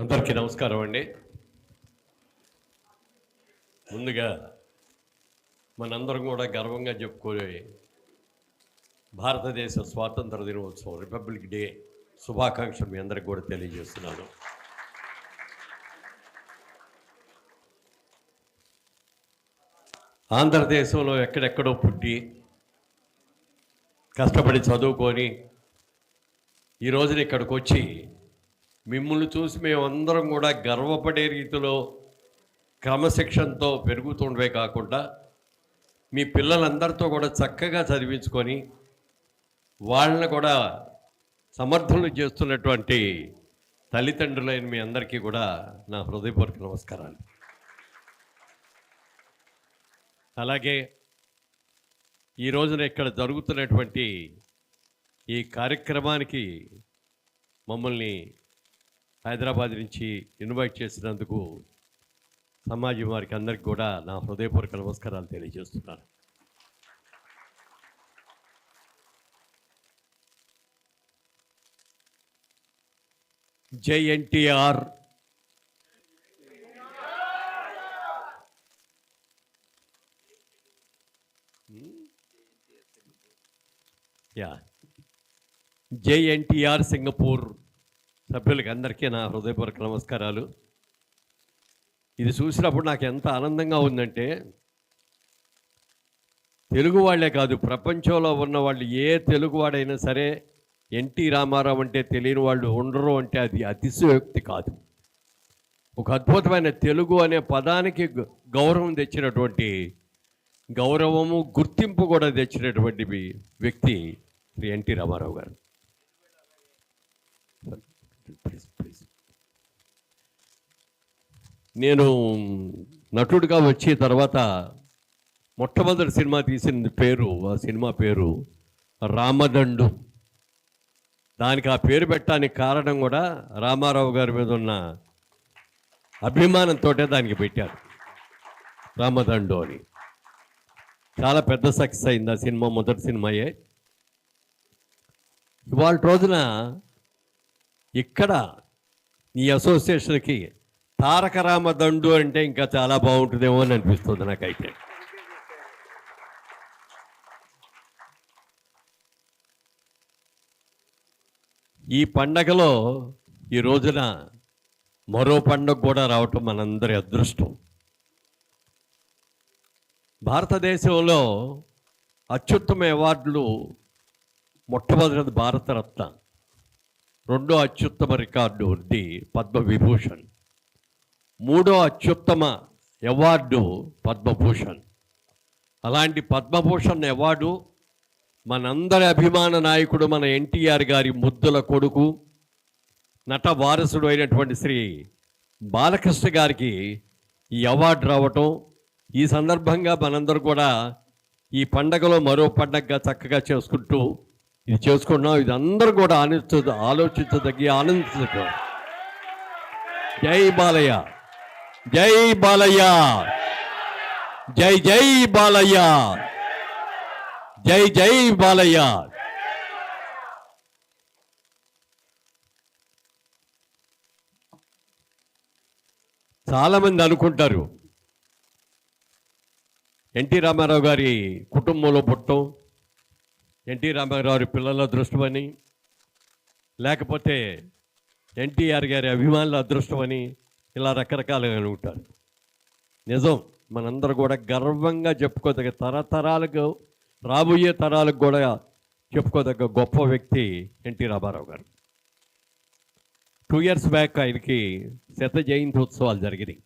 అందరికీ నమస్కారం అండి. ముందుగా మనందరం కూడా గర్వంగా చెప్పుకునే భారతదేశ స్వాతంత్ర దినోత్సవం రిపబ్లిక్ డే శుభాకాంక్షలు మీ అందరికి కూడా తెలియజేస్తున్నాను. ఆంధ్రదేశంలో ఎక్కడెక్కడో పుట్టి కష్టపడి చదువుకొని ఈ రోజున ఇక్కడికి వచ్చి మిమ్మల్ని చూసి మేమందరం కూడా గర్వపడే రీతిలో క్రమశిక్షణతో పెరుగుతుండవే కాకుండా మీ పిల్లలందరితో కూడా చక్కగా చదివించుకొని వాళ్ళని కూడా సమర్థులు చేస్తున్నటువంటి తల్లిదండ్రులైన మీ అందరికీ కూడా నా హృదయపూర్వక నమస్కారాలు. అలాగే ఈ రోజున ఇక్కడ జరుగుతున్నటువంటి ఈ కార్యక్రమానికి మమ్మల్ని హైదరాబాద్ నుంచి ఇన్వైట్ చేసినందుకు సమాజం వారికి అందరికి కూడా నా హృదయపూర్వక నమస్కారాలు తెలియజేస్తున్నాను. జై ఎన్టీఆర్. Hmm? యా జై ఎన్టీఆర్ సింగపూర్. సభ్యులకి అందరికీ నా హృదయపూర్వక నమస్కారాలు. ఇది చూసినప్పుడు నాకు ఎంత ఆనందంగా ఉందంటే తెలుగు వాళ్ళే కాదు ప్రపంచంలో ఉన్న వాళ్ళు ఏ తెలుగువాడైనా సరే ఎన్టీ రామారావు అంటే తెలియని వాళ్ళు ఉండరు అంటే అది అతిశయోక్తి కాదు. ఒక అద్భుతమైన తెలుగు అనే పదానికి గౌరవం తెచ్చినటువంటి గౌరవము గుర్తింపు కూడా తెచ్చినటువంటి వ్యక్తి శ్రీ ఎన్టీ రామారావు గారు. నేను నటుడిగా వచ్చి తర్వాత మొట్టమొదటి సినిమా తీసిన పేరు ఆ సినిమా పేరు రామదండు. దానికి ఆ పేరు పెట్టడానికి కారణం కూడా రామారావు గారి మీద ఉన్న అభిమానంతో దానికి పెట్టారు రామదండు అని. చాలా పెద్ద సక్సెస్ అయింది ఆ సినిమా మొదటి సినిమాయే. ఇవాళ రోజున ఇక్కడ ఈ అసోసియేషన్కి తారక రామదండు అంటే ఇంకా చాలా బాగుంటుందేమో అని అనిపిస్తుంది నాకైతే. ఈ పండగలో ఈ రోజున మరో పండగ కూడా రావటం మనందరి అదృష్టం. భారతదేశంలో అత్యుత్తమ అవార్డులు మొట్టమొదటిది భారతరత్న. రెండో అత్యుత్తమ రికార్డు ఉంది పద్మవిభూషణ్. మూడో అత్యుత్తమ అవార్డు పద్మభూషణ్. అలాంటి పద్మభూషణ్ అవార్డు మనందరి అభిమాన నాయకుడు మన ఎన్టీఆర్ గారి ముద్దుల కొడుకు నట వారసుడు అయినటువంటి శ్రీ బాలకృష్ణ గారికి ఈ అవార్డు రావటం ఈ సందర్భంగా మనందరూ కూడా ఈ పండగలో మరో పండగగా చక్కగా చేసుకుంటూ ఇది చేసుకుంటున్నాం. ఇది అందరూ కూడా ఆలోచించ ఆలోచించదగ్గి ఆనందించదు జై బాలయ్య. జై బాలయ్య. జై జై బాలయ్య. జై జై బాలయ్య. చాలామంది అనుకుంటారు. ఎన్టీ రామారావు గారి కుటుంబంలో పుట్టం. ఎన్టీ రామారావు పిల్లల అదృష్టమని లేకపోతే ఎన్టీఆర్ గారి అభిమానుల అదృష్టమని ఇలా రకరకాలుగా అనుకుంటారు నిజం మనందరూ కూడా గర్వంగా చెప్పుకోదగ్గ తరతరాలకు రాబోయే తరాలకు కూడా చెప్పుకోదగ్గ గొప్ప వ్యక్తి ఎన్టీ రామారావు గారు. టూ ఇయర్స్ బ్యాక్ ఆయనకి శత జయంతి ఉత్సవాలు జరిగినాయి.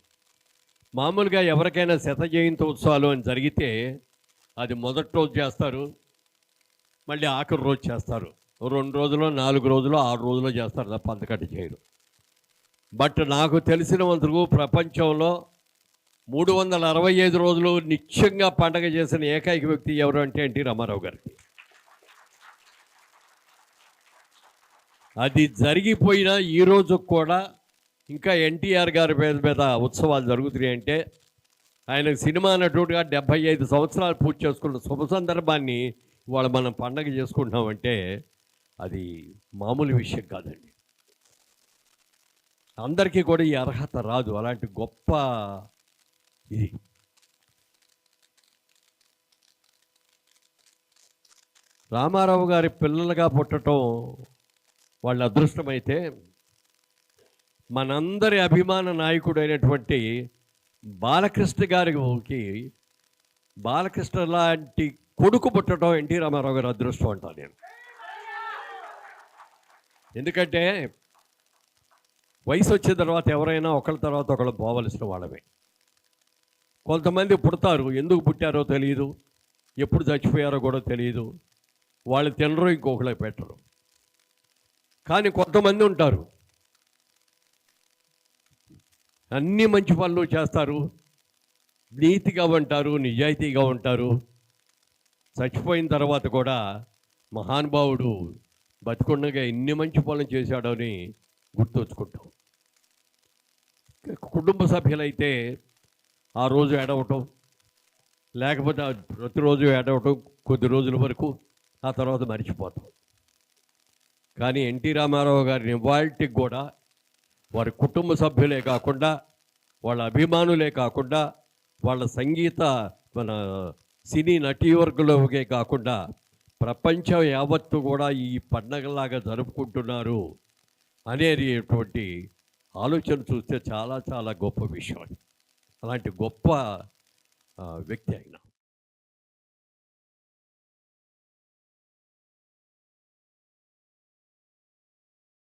మామూలుగా ఎవరికైనా శత జయంతి ఉత్సవాలు అని జరిగితే అది మొదటి రోజు చేస్తారు. మళ్ళీ ఆఖరి రోజు చేస్తారు. రెండు రోజులు నాలుగు రోజులు ఆరు రోజులు చేస్తారు తప్ప అంతకంటే చేయరు. బట్ నాకు తెలిసిన వంతుకు ప్రపంచంలో మూడు వందల అరవై ఐదు రోజులు నిత్యంగా పండగ చేసిన ఏకైక వ్యక్తి ఎవరు అంటే ఎన్టీ రామారావు గారికి. అది జరిగిపోయినా ఈ కూడా ఇంకా ఎన్టీఆర్ గారి మీద మీద ఉత్సవాలు జరుగుతున్నాయి అంటే ఆయన సినిమా నటుడుగా డెబ్బై ఐదు సంవత్సరాలు పూర్తి చేసుకున్న శుభ సందర్భాన్ని ఇవాళ మనం పండగ చేసుకుంటున్నామంటే అది మామూలు విషయం కాదండి. అందరికీ కూడా ఈ అర్హత రాదు. అలాంటి గొప్ప ఇది. రామారావు గారి పిల్లలుగా పుట్టడం వాళ్ళ అదృష్టమైతే మనందరి అభిమాన నాయకుడైనటువంటి బాలకృష్ణ గారికి బాలకృష్ణ లాంటి కొడుకు పుట్టడం ఎన్టీ రామారావు గారి అదృష్టం అంటాను నేను. ఎందుకంటే వయసు వచ్చిన తర్వాత ఎవరైనా ఒకళ్ళ తర్వాత ఒకళ్ళు పోవలసిన వాళ్ళమే. కొంతమంది పుడతారు. ఎందుకు పుట్టారో తెలియదు ఎప్పుడు చచ్చిపోయారో కూడా తెలియదు వాళ్ళు తినరు ఇంకొకళ్ళకి పెట్టరు. కానీ కొంతమంది ఉంటారు. అన్ని మంచి పనులు చేస్తారు. నీతిగా ఉంటారు నిజాయితీగా ఉంటారు. చచ్చిపోయిన తర్వాత కూడా మహానుభావుడు బతికుండగా ఎన్ని మంచి పనులు చేశాడని గుర్తొచ్చుకుంటాం. కుటుంబ సభ్యులైతే ఆ రోజు ఏడవటం లేకపోతే ప్రతిరోజు ఏడవటం కొద్ది రోజుల వరకు ఆ తర్వాత మర్చిపోతాం. కానీ ఎన్టీ రామారావు గారి ఇవాళకి కూడా వారి కుటుంబ సభ్యులే కాకుండా వాళ్ళ అభిమానులే కాకుండా వాళ్ళ సంగీత మన సినీ నటీవర్గంలోకే కాకుండా ప్రపంచం యావత్తు కూడా ఈ పండగలాగా జరుపుకుంటున్నారు అనేటువంటి ఆలోచన చూస్తే చాలా చాలా గొప్ప విషయం అలాంటి గొప్ప వ్యక్తి అయినా